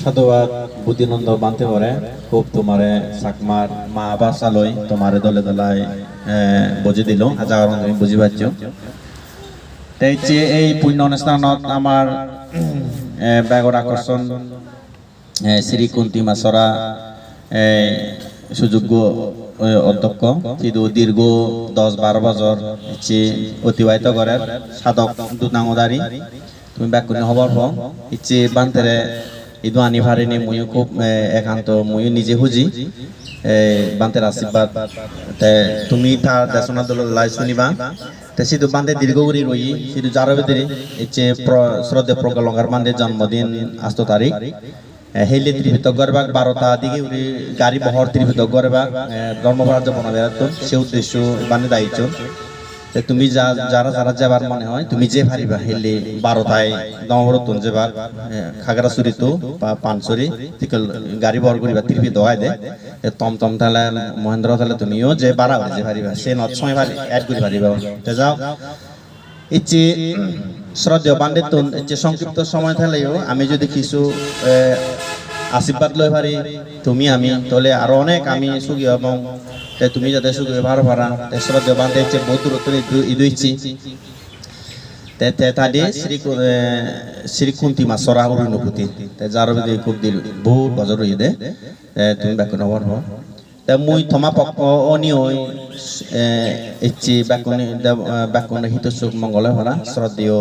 সাধুবাদ বুদ্ধিনন্দ বানতে পারে। খুব তোমারে চাকমার মা বাসালৈ তোমারে দলে দলাই বুজি দিলো। হাজার তুমি বুঝি পাচ্ছ তেইছে এই পুণ্য অনুষ্ঠানত বেগৰ আকৰ্ষণ এ, শ্ৰী কুন্তি এ, সুযোগ্য অধ্যক্ষ কিন্তু দীর্ঘ দশ বারো বছর ইচ্ছে অতিবাহিত করে সাধক দুনাঙদারি তুমি ব্যাকুনি হবার পর ইচ্ছে বান্তেরে ইদু আনি ভারিনি ময়ও খুব একান্ত ময়ও নিজে এ, বান্তের আশীর্বাদ। তুমি তার দেশনা দল লাই শুনিবা। তে সিধু বান্ধে দীর্ঘ করে রই সিধু যার ভিতরে ইচ্ছে শ্রদ্ধে প্রগলঙ্গার বান্ধে জন্মদিন আস্ত তারিখ। হেলে ত্রিভিত গরবাক বারোটা দিকে উনি গাড়ি বহর ত্রিভিত গরবাক ধর্মপরাজ্য বনবেরাত সে উদ্দেশ্য বান্ধে দায়িত্ব। তুমি যা যারা যারা যাবার মনে হয়, তুমি যে পারিবা হেলে, বারোটায় দমবরতন যাবা খাগড়াছড়ি তো, বা তিকল গাড়ি বহর করিবা ত্রিভি দোয়াই দে। টম টম তাহলে মহেন্দ্র তাহলে তুমিও যে বারা যে পারিবা সে নত সময় পারি অ্যাড করে পারিবা তে যাও। ইচ্ছে, শ্রদ্ধেয় পাণ্ডিত্য ইচ্ছে সংক্ষিপ্ত সময় থাকলেও আমি যদি কিছু আশীর্বাদ লই পারি তুমি আমি তাহলে আরও অনেক আমি সুখী এবং তে তুমি যাতে সুখী ভালো পারা তে শ্রদ্ধেয় বান্ধে ইচ্ছে বহুত দূরত্ব ইদু ইচ্ছি তে তে তাদি শ্রী শ্রী কুন্তি মা সরা অনুভূতি। তে যার বিধি খুব দিল বহুত বছর রয়ে দে। তুমি ব্যাকুন হবার হো তে মুই থমা পক্ষ অনি ওই ইচ্ছি ব্যাকুনি ব্যাকুন হিত সুখ মঙ্গল হরা শ্রদ্ধেয়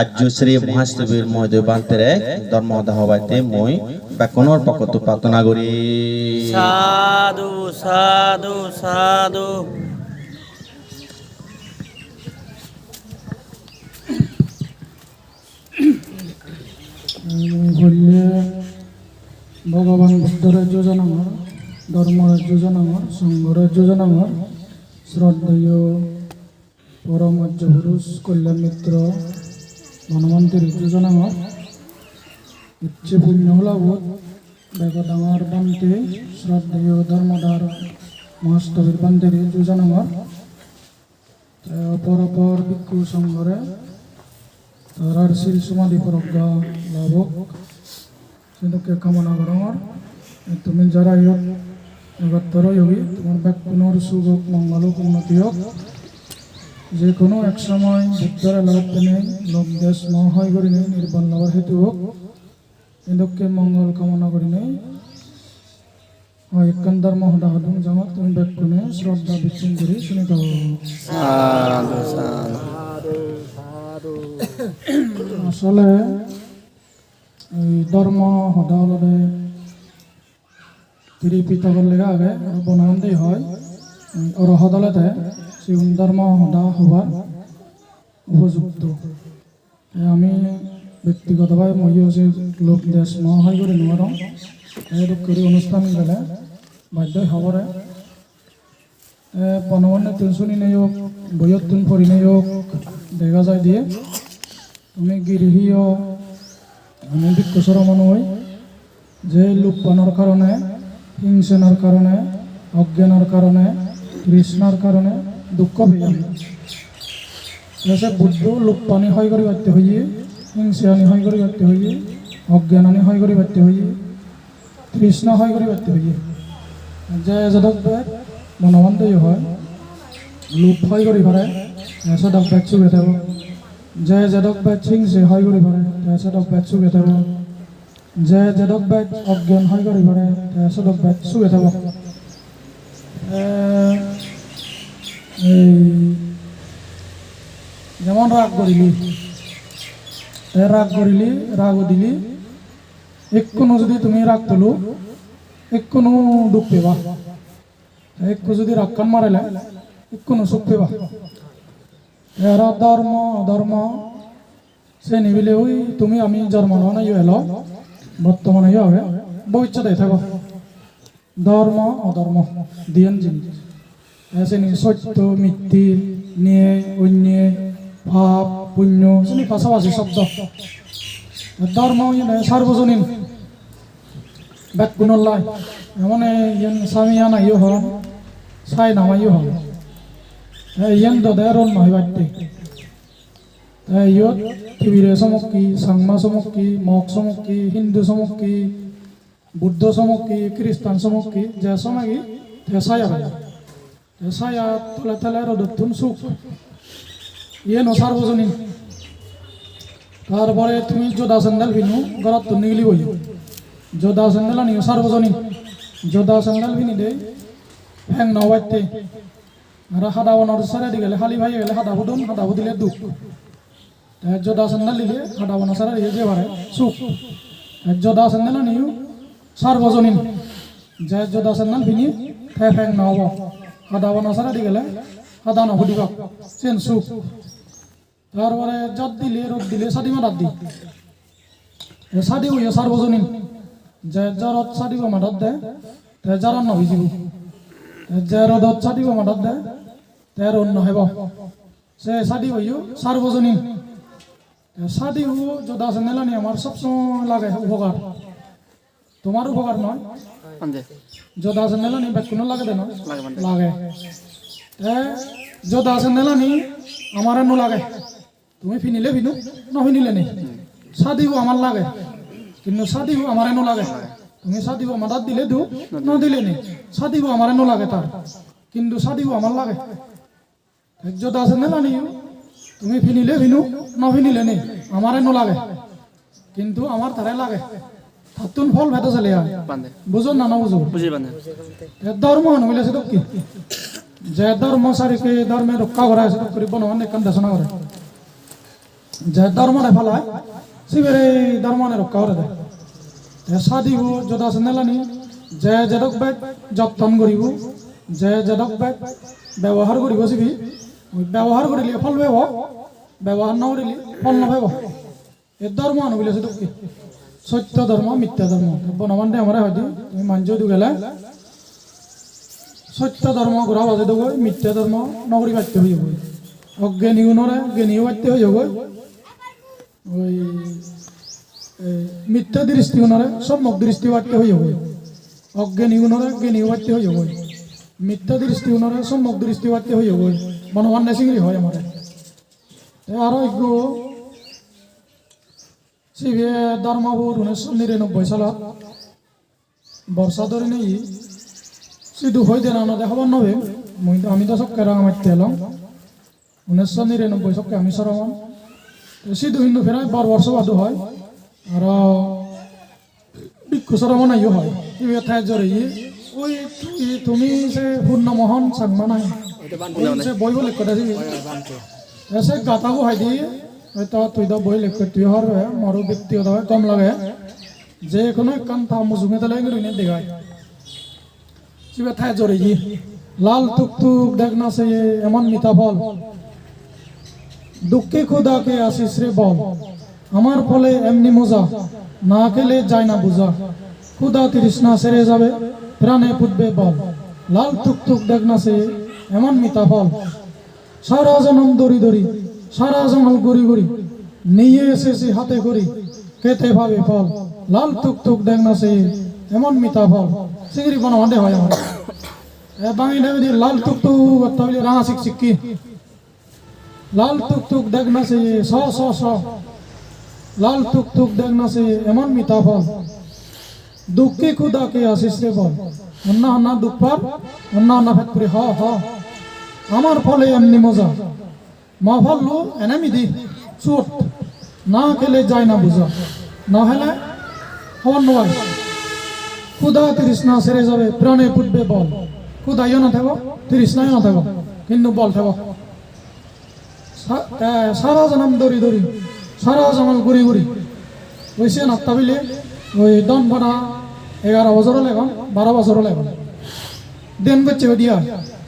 আজ্য শ্রী মহাস্তবীর মহোদয় বান্তেরে ধর্ম হবাইতে মই ব্যাকুণর পক্ষ তো প্রার্থনা করি। সাধু সাধু সাধু। হইলে ভগবান বুদ্ধর যোজনামর ধর্মর যোজনামর সংঘর যোজনামর শ্রদ্ধেয় পরমার্য পুরুষ কল্যাণ মিত্র ধনমন্ত্রীর যোজনামর ইচ্ছে পুণ্য লাভত বেগডাঙর বান্তে শ্রদ্ধেয় ধর্মদার মহাস্তবীর বান্তের যোজনামর অপর অপর ভিক্ষু সংঘরে তারার শ্রী সমাধি প্রজ্ঞা লাভক। সেটাকে কামনা করমর। তুমি যারা ইয়ক এগাত্তর যোগী তোমার ব্যাকুণর সুখ হোক, মঙ্গল উন্নতি হোক। যে কোনো এক সময় বুদ্ধরে লাভ পেনে লোক দেশ মহায় করি নেই নির্বাণ লাভের হেতু হোক এদককে মঙ্গল কামনা করি নেই। হয় একান্দার মহদা হদম জামাত তুমি ব্যাকুণে শ্রদ্ধা বিচ্ছিন্ন করি শুনে সাধু আসলে এই ধর্ম সদা হলদে তিরি পিতকর লেগে আগে আর বনাবন্দি হয় ওর সদলতে শিবন ধর্ম সদা হবার উপযুক্ত আমি ব্যক্তিগতভাবে মইও যে লোক দেশ মহায় করে নোৱাৰোঁ এই কৰি অনুষ্ঠান গেলে বাধ্য হবরে বনবন্য তুন শুনি নেই হোক বইয়ত তুন পড়ি নেই হোক দেখা যায় দিয়ে। তুমি গৃহীয় আমি মানুহ হৈ যে লোকপানৰ কাৰণে, হিংসনৰ কাৰণে, অজ্ঞানৰ কাৰণে, কৃষ্ণৰ কাৰণে দুঃখ পেয়ে তাৰপিছত বুদ্ধ লোকপানী হয় কৰি পাতে হইয়ে, হিংসানি হয় কৰি পাতে হইয়ে, অজ্ঞানানি হয় কৰি পাতে হইয়ে কৃষ্ণ হয় কৰি পাতে হইয়ে। যে এজনক বেদ মনোবন্ধই হয়। লোক হয় কৰি পাৰে এজনক বেদ চুবে থাকো। যে যেদক বেদ চিংছে হয় কৰি পাৰে তেজদক বেদ চুবে থাকো। যে যেদক বেদ অজ্ঞান হয় কৰি পাৰে তেজদক বেদ চুবে থাকো। এই যেমন রাগ করিলি রাগ করিলি রাগ দিলি একটু যদি তুমি রাগ তোলো একটু দুঃখ পেবা। একটু যদি কান মারাইলে একটু সুখ পেবা। এর ধর্ম, অধর্ম সে নিবিলে ওই তুমি আমি জন্ম নাই এলো বর্তমানে হবে, ভবিষ্যতে থাকো। ধর্ম, অধর্ম, দিয়েন জিনিস। এসে নি সত্য মিথ্যি নিয়ে অন্যায় পাপ, পুণ্য চিনি পাশাপাশি শব্দ। ধর্ম ইয়ে সার্বজনীন। ব্যাক গুণল্লাই এমন ইয়ান সামিয়া নাইও হন সাই নামাইও হন ইয়ান দদের নয় বাড়তে ইয়ত টিভিৰে চমকি চাংমা চমকি মগ চমকি হিন্দু চমকি বুদ্ধ চমকি খ্ৰীষ্টান চমকি যে চমকি তে ছায়া তে তলে তলে রোদত তুন সুখ ইয়ে নসার বজনী। তারপরে তুমি যোদা স্যান্ডেল পিনু গরত তুন নিগলি বই যোদা স্যান্ডেল আনি সার্বজনীন যোদা স্যান্ডেল পিনি দে ফ্যাং নবাইতে আর হাদা বনার সারে দি গেলে খালি ভাই গেলে হাদা বুদন হাদা বুদিলে দুঃখ। যোদা স্যান্ডেল দিলে হাদা বনা সারে দিয়ে যে বারে সুখ যোদা স্যান্ডেল আনিও সার্বজনীন যে যোদা স্যান্ডেল পিনি ফ্যাং নহব হাদা বনা সারে দি গেলে? হাদা নহুদিব চেন সুখ তারপরে জত দিলে রোদ দিলে সাদি মাদাত দি। সাদি হইয়া সার্বজনীন যে জ্বরত সাদিব মাদাত দে তে জ্বর নভিজিব। যে রোদত সাদিব মাদাত দে তে রোদ নহব সে সাদি হইও সার্বজনীন সাদি হু যোদা সেনেলানি আমার সবসময় লাগে উপকার তোমার উপকার নয় পাঞ্জে যোদা সেনেলানি বেকুনো লাগে দেন? লাগে মানে লাগে। তে যোদা সেনেলানি আমার নো লাগে। তুমি ফিনিলে ফিনু নফিনিলে নেই সাদিও আমার লাগে। কিন্তু সাদিও আমার নো লাগে। তুমি সাদিও মাদাত দিলে দু ন। দিলে নেই সাদিও আমার নো লাগে তার। কিন্তু সাদিও আমার লাগে। যোদা সেনেলানি তুমি ফিনিলে ফিনু নফিনিলে নেই আমার নো লাগে। কিন্তু আমার তারে লাগে। তাতুন ফল ভেতো চলে বুঝো না না বুঝো? বুঝি এ ধর্ম নইলে সেটা কি? যে ধর্ম সারিকে ধর্মে রক্ষা করা সেটা করিব নহন একান দেশনা করে যে ধর্মরে ফেলায় শিবের এই ধর্মনে রক্ষা করে দেয় এ সাদিব যদা নেলানি। যে যেদক বেগ যত্ন করিব যে যেদক বেগ ব্যবহার করিব ওই ব্যবহার করিলে ফল পাব ব্যবহার নকরিলে ফল নাপাব এ ধর্ম নইলে সেটা কি? সত্য ধর্ম, মিথ্যা ধর্ম। বনবান্ধে আমরা হয়তো, তুমি মাঞ্জ গেলে। সত্য ধর্ম ঘোরা বাজে দেব মিথ্যা ধর্ম নগরী বাড়তে হয়ে যাব অজ্ঞানীও নরে জ্ঞানীও বাড়তে হয়ে যাব ওই মিথ্যা দৃষ্টিও নরে সম্যক দৃষ্টি বাড়তে হয়ে যাব অজ্ঞানীও নরে জ্ঞানীও বাড়তে হয়ে যাব মিথ্যা দৃষ্টিও নরে সম্যক দৃষ্টি বাড়তে হয়ে যাব মনোমান নেসিংরি হয় আমার আরও একটু সিবিএ ধর্মপুর উনিশশো নিরানব্বই সালত বর্ষা ধরে নেই সিধু হয়ে দেন না দেখাবার নবে। আমি তো সবকে রাঙা মারতে এলাম। উনিশশো নিরানব্বই সবকে আমি সরমান সিধু হিন্দু ফেরায় বার বর্ষ বাদু হয় আর ভিক্ষু সরমন আইও হয়। ইবে ঠাই জরে ই ওই তুমি সে পূর্ণ মোহন সাংমা নাই। সে বই বলে কথা এসে গাতাবো হয় দি হয়তো তুই তো বই লেখ তুই হর মরু ব্যক্তিগত কম লাগে। যে কোনো কান থা মুজুঙে তালে গরিনে দেখায়। কিবা ঠাই জরে ই লাল টুক টুক দেখ না সে, এমন মিঠা ফল দুঃখে আমার ফলে এমনি মজা, না খেলে যায় না বুঝা। ক্ষুদা তৃষ্ণা সেরে যাবে, প্রাণে ফুটবে বল। লাল টুক টুক দেখ না সে, এমন মিঠা ফল সারা জনম দড়ি দড়ি সারা জঙ্গল গড়ি গড়ি নিয়ে এসেছি হাতে করি। খেতে ভাবে ফল। লাল টুক টুক দেখ না সে এমন মিঠা ফল। সিঙ্গি কোনো হাতে হয় আমার। এ বাঙি দেবে লাল টুক টুক তাহলে রাঙা শিখ শিক্ষি লাল টুক টুক দেখ না সে, স স। স লাল টুক টুক দেখ না সে এমন মিঠা ফল। দুঃখে খুদাকে আসিস রে বল। অন্য অন্য দুঃখ পার অন্য অন্য ফেট করে হ হ। আমার ফলে এমনি মজা। মা ভাল্লো, এনামি দি, চোট। না খেলে যায় না বুঝা। না হলে হওয়ার নয় ক্ষুদা তৃষ্ণা সেরে যাবে, প্রাণে ফুটবে বল। ক্ষুদাইও না থাকো তৃষ্ণাও না থাকো, কিন্তু বল থাকো। সারা জনম দড়ি দড়ি, সারা জনম ঘুরি ঘুরি ওইসে নাত্তা বিলে ওই দন ভাড়া এগারো বছর লেখন বারো বছর লেখন দেন বাচ্চা দিয়া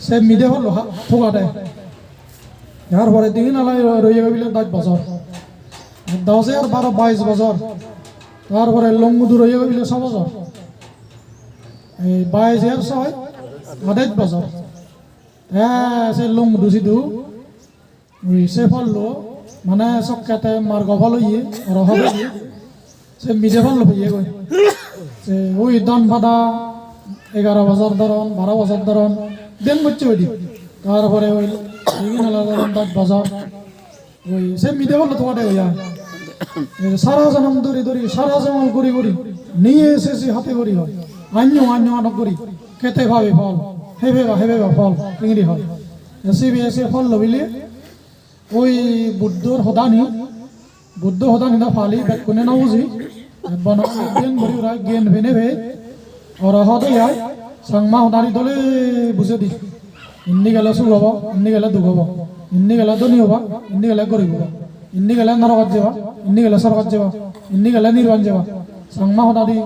সে মিদে হল দেয় যার পরে দিন আলাই রয়ে গেলে দশ বছর দশ আর বারো বাইশ বছর তারপরে লঙ্গুদু রয়ে গেলে ছ বছর এই বাইশ আর ছয় আঠাইশ বছর হ্যাঁ সে লঙ্গুদু সিধু সে ফললো মানে চকাতে মার্গ ফল ইয়ে রহ সে মিজে ফল ইয়ে গই সে ওই দন ভাদা এগারো বছর ধরন বারো বছর ধরন দেন করছে ওই তারপরে ওই বছর ওই সে মিদে বলল তোমাদের ইয়া নিয়ে এসেছি হাতে করি হয় আন্য আন্য আনক করি খেতে ফল হেবে বা হেবে বা ফল চিংড়ি হয় এসে এসে ফল লবিলে ওই বুদ্ধর হদানি বুদ্ধ হদানি না ফালি বেকুনে না বুঝি বন জ্ঞান ভরি ওরা জ্ঞান ভেনে সংমা হদানি দলে বুঝে দি ইন্নি গেলে সুখ হব, ইন্নি গেলে দুঃখ হব। ইন্নি গেলে ধনী হবা, ইন্নি গেলে গরিব হবা। ইন্নি গেলে নরকত যাবা, ইন্নি গেলে সরকত যাবা। ইন্নি গেলে নির্বাণ যাবা। সংমা হদানি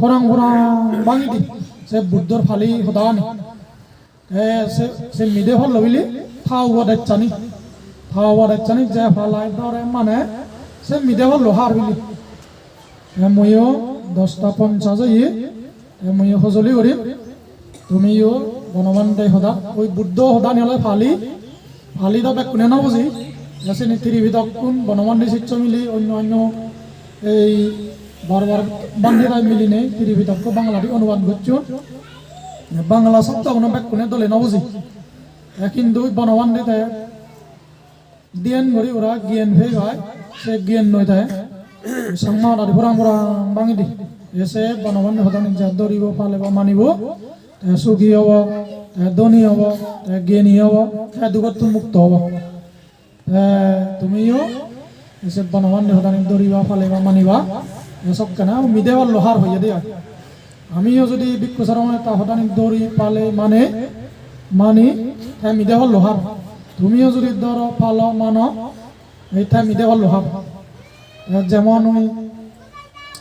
ফরাং ফরাং ভাঙি দি। সে বুদ্ধর ফালি হদানি এ, সে মিদে ফল লবিলি, থাও ওদাচ্ছানি থাও ওদাচ্ছানি যে ফালাই ধরে মানে সে মিদে ফল লোহার বিলি ময়ো দশটা পঞ্চাশ ইয়ে ময়ো সজলি কৰিম। তুমিও বনবান্ধে সদা ওই বুদ্ধ সদা নিহলে ফালি। ফালি দা কোনে না বুঝি এসে ত্রিভিদক কোন বনবান্ধি শিষ্য মিলি অন্য অন্য এই বারবার বান্ধিরাই মিলি নেই ত্রিভিদক বাংলাটি অনুবাদ করছ বাংলা শব্দ কোনো ব্যাকুনে দলে না বুঝি কিন্তু বনবান্ধিতে জ্ঞান করি ওরা জ্ঞান হয়ে যায় সে জ্ঞান নয় থাকে সংমা দাদি ফুরাং ফুরাং ভাঙি দি। এসে বনবান্ধি সদা নিজে দৌৰিব ফালিব মানিব। তে সুখী হ'ব তে ধনী হ'ব তে জ্ঞানী হ'ব তে দুখতো মুক্ত হ'ব। তুমিও এসে বনবান্ধি সদা নিজে দৌৰিবা ফালিবা, মানিবা। এসব কেন মিদে লোহার হইয়া দিয়া। আমিও যদি বিক্ষুচরণ তা হঠাৎ দৌড়ি পালে মানে মানি তাই মিদে হল লোহার তুমিও যদি ধর পালো, মানো, এই তাই মিদে হল লোহার যেমন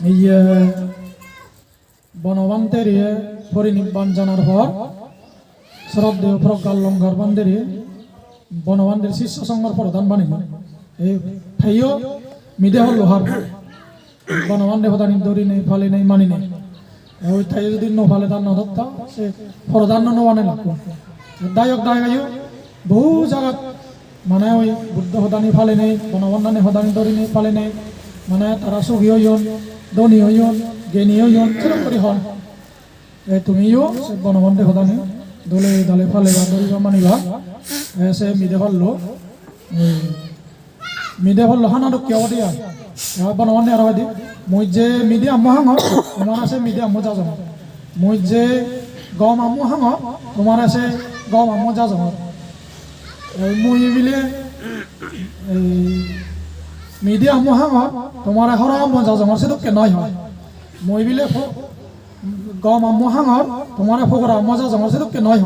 ওই বনবান্তের পরিনির্বাণ জানার পর শ্রদ্ধেয় প্রজ্ঞাল লঙ্ঘর বান্ধের বনবান্ধের শিষ্য সংঘর প্রধান বানিল এই ঠাইও মিদে হল লোহার বনবান্ধে হতানি দৌড়ি নেই, ফালি নেই, মানি নেই। ওই ঠাই যদি নফালে তার নধরতা সে প্রধান নবানে লাগবো। দায়ক দায় গাইও বহু জায়গাত মানে ওই বুদ্ধ হদানি ফালে নেই, বনবন্ধানি হদানি দৌড়ি নেই, ফালে নেই। মানে তারা সুখী হইন ধনী হইন জ্ঞানী হইন সেরকম করে হন তুমিও সে বনবন্ধে হদানি, দলে দলে ফালে বা দৌড়িবা মানিবা সে মিদে ফাললো। মিদে ফাললো হানা দুঃখী হব দিয়া বনবন্ধে আর দি মই যে মিদে আম্মু হাঙ, তোমার আছে মিদে আম্মু যা জমা মই যে গম আম্মু হাঙ, তোমার আছে গম আম্মু যা এই মই বিলে আম্মু হাঙ তোমার হর আম্মু যা জমা সেটা কেন হয়। মই বিলে গম হাঙ তোমার ফকরা আম্মু যা জমা সেটা কেন হয়।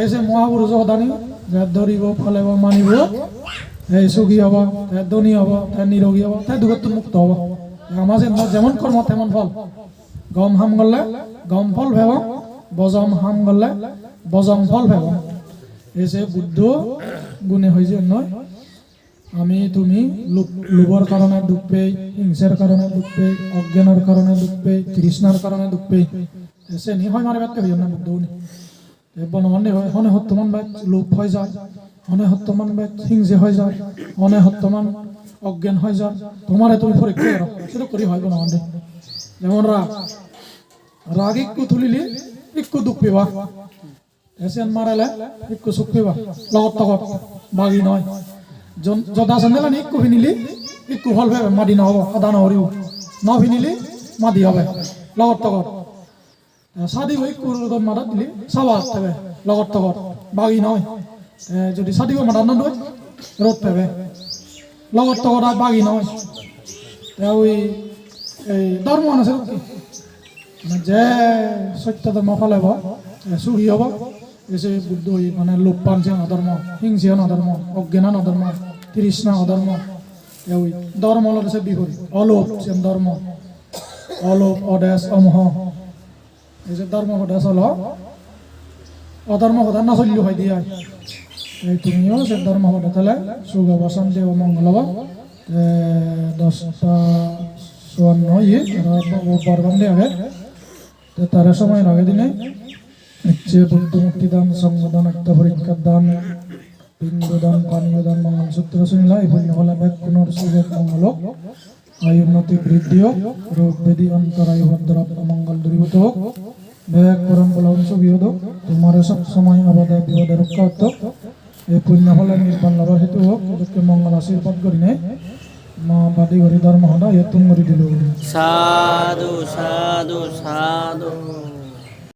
এই যে মহাপুরুষ সদানি যে ধরিব ফলেব, মানিব, এই সুখী হব তাই ধনী হব তাই নিরোগী হব তাই দুগত মুক্ত হব। আমার যেমন কর্ম তেমন ফল। গম হাম গলে, গম ফল ভেব, বজম হাম গলে, বজম ফল ভেব। এই যে বুদ্ধ গুণে হয়েছে নয় আমি, তুমি লোভ লোভর কারণে দুঃখ পেই হিংসার কারণে দুঃখ পেই অজ্ঞানের কারণে দুঃখ পেই তৃষ্ণার কারণে দুঃখ পেই এসে নি হয় মারে ব্যক্তি হইও না, বুদ্ধ উনি। বনমান্যে হয়, হনে হত্যমান ব্যাচ লোভ হয়ে যায়, হনে হত্যমান ব্যাচ হিংসে হয়ে যায়, হনে হত্যমান অজ্ঞান হয়ে যায়, তোমারে তুমি পরীক্ষা করো সেটা করি হয় বনমান্যে যেমন রাগ রাগ একটু তুলিলে একটু দুঃখ পেবা। এসেন মারালে, একটু সুখ পেবা। লগত তগত বাগি নয়। যদা সন্দেহ একটু ভিনিলি একটু ফল পাবে মাদি নহব সদা নহরিও ন ভিনিলি মাদি হবে। লগত তগত। সাদি হৈ কুৰুদত মাতাত দিলি চাবা পাবে লগত তগত। বাগি নহয়। এ, যদি সাদিব মাতাত নদৈ ৰ'দ পাবে। লগত তগত আর বাগি নহয়। তে ওই এই ধর্ম আছে কি? মানে যে সত্য ধর্ম ফলাব চুৰি হ'ব এসে বুদ্ধ মানে লোভ পাঞ্চে ধর্ম হিংসে ধর্ম অজ্ঞান ধর্ম তৃষ্ণা ধর্ম। এ ওই ধর্ম হলো সে বিপরীত। অলোভ সেম ধর্ম। অলোভ অদেশ অমোহ। এই যে ধর্ম কথা চলো অধর্ম কথা না চলিও হয় দিয়া। এই তুমিও সে ধর্ম কথা তাহলে সুখ হব শান্তি হব মঙ্গল হব। এ, দশটা চুয়ান্ন ইয়ে বারবান দিয়ে তো তার সময়ের আগে দিনে। হচ্ছে বুদ্ধ মুক্তি দান সংবিধান একটা পরীক্ষার দান। পিণ্ডদান পানীয় দান মঙ্গল সূত্র শুনিলা এই পুণ্য ব্যাগ পুনর সুযোগ মঙ্গল আয়ুন্নতি বৃদ্ধি হোক, রোগ ব্যাধি অন্তরায় ভদ্রাপ মঙ্গল দূরীভূত হোক। ব্যাগ, পরম বলন সুবিয়োগ তোমার সব সময় আবাদে বিবাদে রক্ষা হতো। এই পুণ্য ফলে নির্বাণ লাভৰ হেতু হোক। গতিকে মংগল আশীৰ্বাদ কৰি নে। মা বাদী কৰি ধৰ্ম সদা ইয়াত তুম কৰি দিলোঁ। সাধু সাধু সাধু।